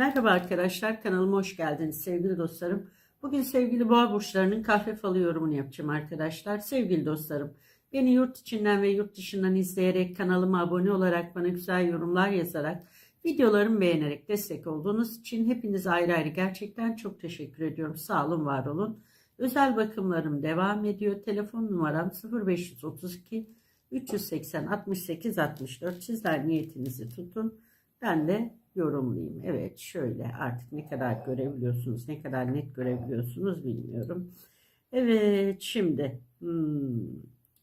Merhaba arkadaşlar, kanalıma hoş geldiniz sevgili dostlarım. Bugün sevgili boğa burçlarının kahve falı yorumunu yapacağım arkadaşlar. Sevgili dostlarım, beni yurt içinden ve yurt dışından izleyerek, kanalıma abone olarak, bana güzel yorumlar yazarak, videolarımı beğenerek destek olduğunuz için hepinize ayrı ayrı gerçekten çok teşekkür ediyorum. Sağ olun, var olun. Özel bakımlarım devam ediyor. Telefon numaram 0532 380 68 64. Sizler niyetinizi tutun. Ben de yorumlayayım. Evet şöyle artık ne kadar görebiliyorsunuz, ne kadar net görebiliyorsunuz bilmiyorum. Evet şimdi hmm,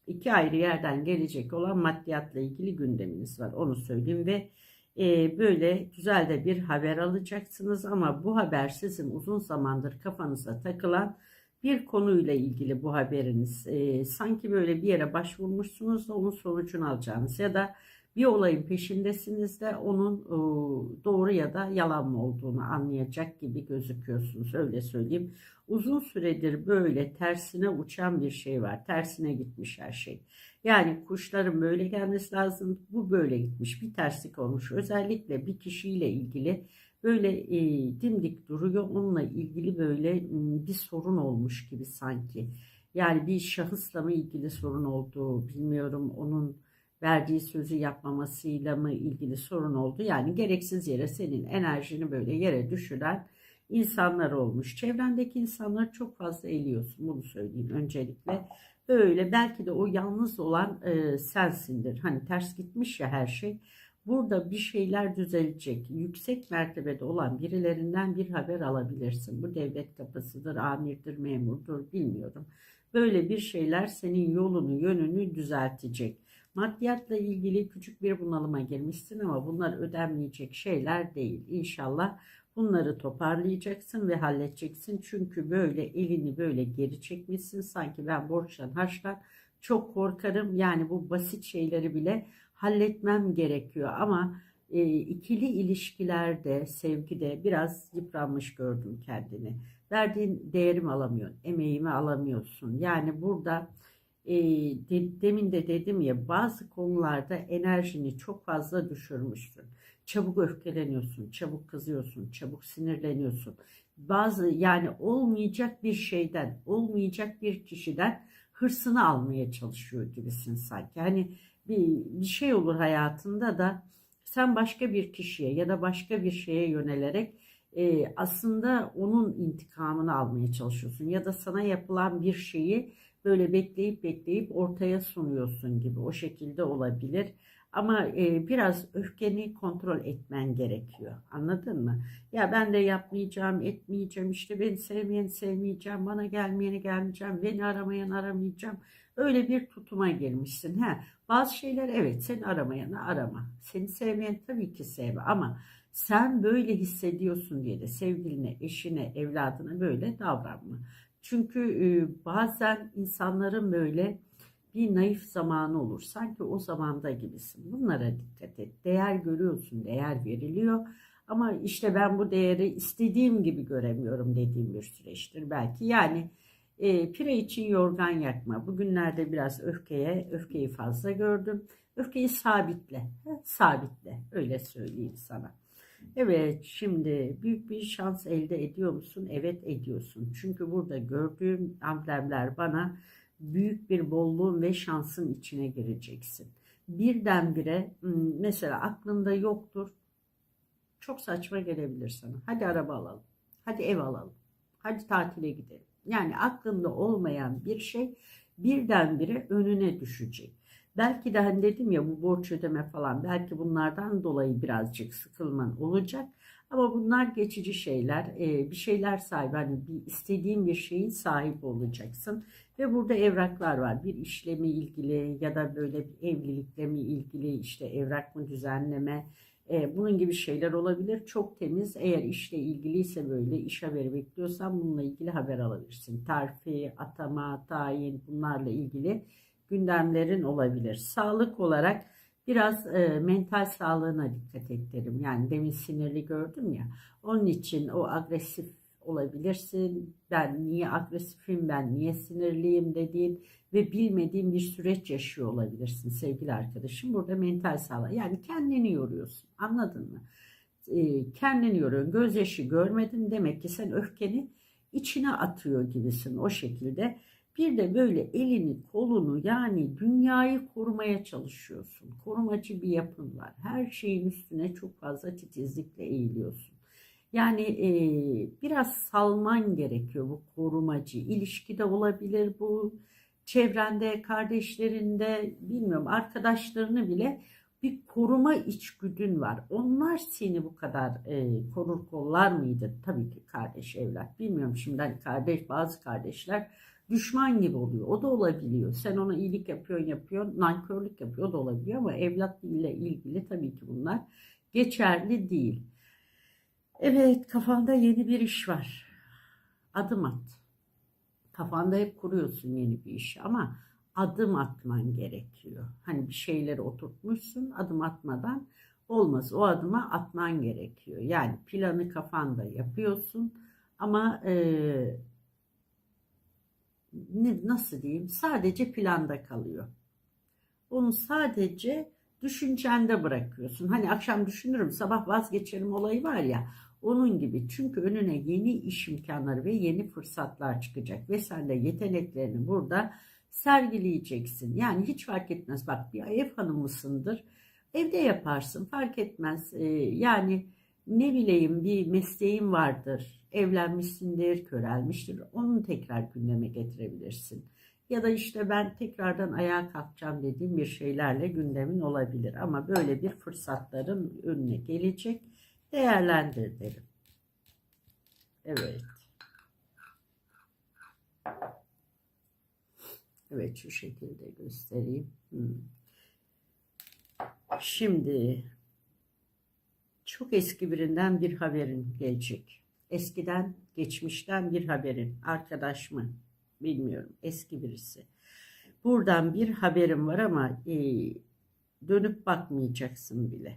iki ayrı yerden gelecek olan maddiyatla ilgili gündeminiz var. Onu söyleyeyim ve e, böyle güzel de bir haber alacaksınız ama bu haber sizin uzun zamandır kafanıza takılan bir konuyla ilgili bu haberiniz. E, sanki böyle bir yere başvurmuşsunuz da onun sonucunu alacağınız ya da bir olayın peşindesiniz de onun e, doğru ya da yalan mı olduğunu anlayacak gibi gözüküyorsunuz öyle söyleyeyim. Uzun süredir böyle tersine uçan bir şey var. Tersine gitmiş her şey. Yani kuşların böyle gelmesi lazım. Bu böyle gitmiş. Bir terslik olmuş. Özellikle bir kişiyle ilgili böyle e, dimdik duruyor. Onunla ilgili böyle bir sorun olmuş gibi sanki. Yani bir şahısla mı ilgili sorun olduğu bilmiyorum. Onun verdiği sözü yapmamasıyla mı ilgili sorun oldu? Yani gereksiz yere senin enerjini böyle yere düşüren insanlar olmuş. Çevrendeki insanları çok fazla eliyorsun. Bunu söyleyeyim öncelikle. Böyle belki de o yalnız olan e, sensindir. Hani ters gitmiş ya her şey. Burada bir şeyler düzelecek. Yüksek mertebede olan birilerinden bir haber alabilirsin. Bu devlet kapısıdır, amirdir, memurdur bilmiyorum. Böyle bir şeyler senin yolunu, yönünü düzeltecek. Maddiyatla ilgili küçük bir bunalıma girmişsin ama bunlar ödenmeyecek şeyler değil. İnşallah bunları toparlayacaksın ve halledeceksin. Çünkü böyle elini böyle geri çekmişsin. Sanki ben borçtan harçtan çok korkarım. Yani bu basit şeyleri bile halletmem gerekiyor ama e, ikili ilişkilerde, sevgide biraz yıpranmış gördüm kendini. Verdiğin değerimi alamıyorsun, emeğimi alamıyorsun. Yani burada e, de, demin de dedim ya bazı konularda enerjini çok fazla düşürmüşsün. Çabuk öfkeleniyorsun, çabuk kızıyorsun, çabuk sinirleniyorsun. Bazı yani olmayacak bir şeyden, olmayacak bir kişiden hırsını almaya çalışıyor gibisin sanki. Hani bir, bir şey olur hayatında da sen başka bir kişiye ya da başka bir şeye yönelerek e, aslında onun intikamını almaya çalışıyorsun ya da sana yapılan bir şeyi böyle bekleyip bekleyip ortaya sunuyorsun gibi o şekilde olabilir. Ama e, biraz öfkeni kontrol etmen gerekiyor. Anladın mı? Ya ben de yapmayacağım, etmeyeceğim, işte beni sevmeyeni sevmeyeceğim, bana gelmeyeni gelmeyeceğim, beni aramayan aramayacağım. Öyle bir tutuma girmişsin. Ha, bazı şeyler evet seni aramayanı arama. Seni sevmeyen tabii ki sevme ama sen böyle hissediyorsun diye de sevgiline, eşine, evladına böyle davranma. Çünkü bazen insanların böyle bir naif zamanı olur. Sanki o zamanda gibisin. Bunlara dikkat et. Değer görüyorsun, değer veriliyor. Ama işte ben bu değeri istediğim gibi göremiyorum dediğim bir süreçtir belki. Yani e, pire için yorgan yakma. Bugünlerde biraz öfkeye, öfkeyi fazla gördüm. Öfkeyi sabitle, sabitle öyle söyleyeyim sana. Evet, şimdi büyük bir şans elde ediyor musun? Evet ediyorsun. Çünkü burada gördüğüm amblemler bana büyük bir bolluğun ve şansın içine gireceksin. Birdenbire mesela aklında yoktur. Çok saçma gelebilir sana. Hadi araba alalım. Hadi ev alalım. Hadi tatile gidelim. Yani aklında olmayan bir şey birdenbire önüne düşecek. Belki de hani dedim ya bu borç ödeme falan belki bunlardan dolayı birazcık sıkılman olacak. Ama bunlar geçici şeyler. Ee, bir şeyler sahibi hani bir istediğin bir şeyin sahibi olacaksın. Ve burada evraklar var. Bir işlemi ilgili ya da böyle bir evlilikle mi ilgili işte evrak mı düzenleme e, bunun gibi şeyler olabilir. Çok temiz. Eğer işle ilgiliyse böyle iş haberi bekliyorsan bununla ilgili haber alabilirsin. Terfi, atama, tayin bunlarla ilgili gündemlerin olabilir. Sağlık olarak biraz e, mental sağlığına dikkat et. Yani demin sinirli gördüm ya. Onun için o agresif olabilirsin. Ben niye agresifim, ben niye sinirliyim dediğin ve bilmediğin bir süreç yaşıyor olabilirsin sevgili arkadaşım. Burada mental sağlık. Yani kendini yoruyorsun. Anladın mı? e, kendini yoruyorsun. Gözyaşı görmedin demek ki sen öfkeni içine atıyor gibisin o şekilde. Bir de böyle elini kolunu yani dünyayı korumaya çalışıyorsun. Korumacı bir yapın var. Her şeyin üstüne çok fazla titizlikle eğiliyorsun. Yani e, biraz salman gerekiyor bu korumacı. İlişkide olabilir bu. Çevrende, kardeşlerinde, bilmiyorum arkadaşlarını bile bir koruma içgüdün var. Onlar seni bu kadar e, korur kollar mıydı? Tabii ki kardeş evlat. Bilmiyorum şimdi hani kardeş bazı kardeşler düşman gibi oluyor. O da olabiliyor. Sen ona iyilik yapıyorsun yapıyorsun. Nankörlük yapıyor o da olabiliyor ama evlat ile ilgili tabii ki bunlar geçerli değil. Evet kafanda yeni bir iş var. Adım at. Kafanda hep kuruyorsun yeni bir iş ama adım atman gerekiyor. Hani bir şeyleri oturtmuşsun adım atmadan olmaz. O adıma atman gerekiyor. Yani planı kafanda yapıyorsun ama e, nasıl diyeyim sadece planda kalıyor. Onu sadece düşüncende bırakıyorsun. Hani akşam düşünürüm sabah vazgeçerim olayı var ya onun gibi çünkü önüne yeni iş imkanları ve yeni fırsatlar çıkacak ve sen de yeteneklerini burada sergileyeceksin. Yani hiç fark etmez bak bir ev hanımısındır evde yaparsın fark etmez Ee, yani ne bileyim bir mesleğin vardır evlenmişsindir körelmiştir onu tekrar gündeme getirebilirsin. Ya da işte ben tekrardan ayağa kalkacağım dediğim bir şeylerle gündemin olabilir. Ama böyle bir fırsatların önüne gelecek. Değerlendir derim. Evet. Evet şu şekilde göstereyim. Hmm. Şimdi çok eski birinden bir haberin gelecek. Eskiden, geçmişten bir haberin. Arkadaş mı? Bilmiyorum. Eski birisi. Buradan bir haberim var ama e, dönüp bakmayacaksın bile.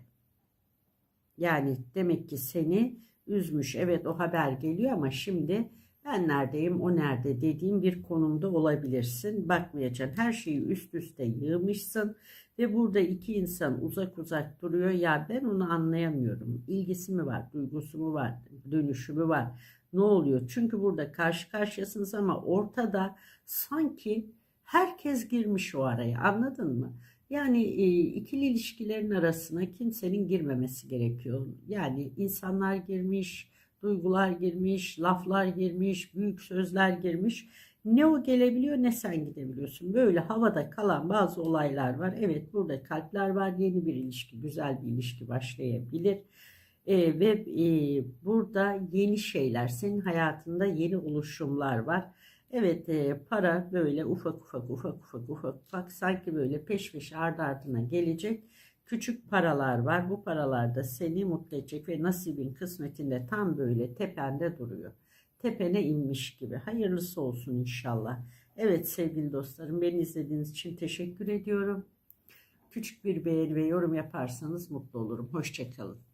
Yani demek ki seni üzmüş. Evet o haber geliyor ama şimdi ben neredeyim o nerede dediğim bir konumda olabilirsin. Bakmayacaksın. Her şeyi üst üste yığmışsın ve burada iki insan uzak uzak duruyor. Ya ben onu anlayamıyorum. İlgisi mi var, duygusu mu var, dönüşü mü var? Ne oluyor? Çünkü burada karşı karşıyasınız ama ortada sanki herkes girmiş o araya. Anladın mı? Yani e, ikili ilişkilerin arasına kimsenin girmemesi gerekiyor. Yani insanlar girmiş, duygular girmiş, laflar girmiş, büyük sözler girmiş. Ne o gelebiliyor ne sen gidebiliyorsun. Böyle havada kalan bazı olaylar var. Evet burada kalpler var. Yeni bir ilişki, güzel bir ilişki başlayabilir. E, ve e, burada yeni şeyler, senin hayatında yeni oluşumlar var. Evet e, para böyle ufak ufak ufak ufak ufak ufak sanki böyle peş peşe ardı ardına gelecek küçük paralar var. Bu paralar da seni mutlu edecek ve nasibin kısmetinde tam böyle tepende duruyor. Tepene inmiş gibi. Hayırlısı olsun inşallah. Evet sevgili dostlarım beni izlediğiniz için teşekkür ediyorum. Küçük bir beğeni ve yorum yaparsanız mutlu olurum. Hoşçakalın.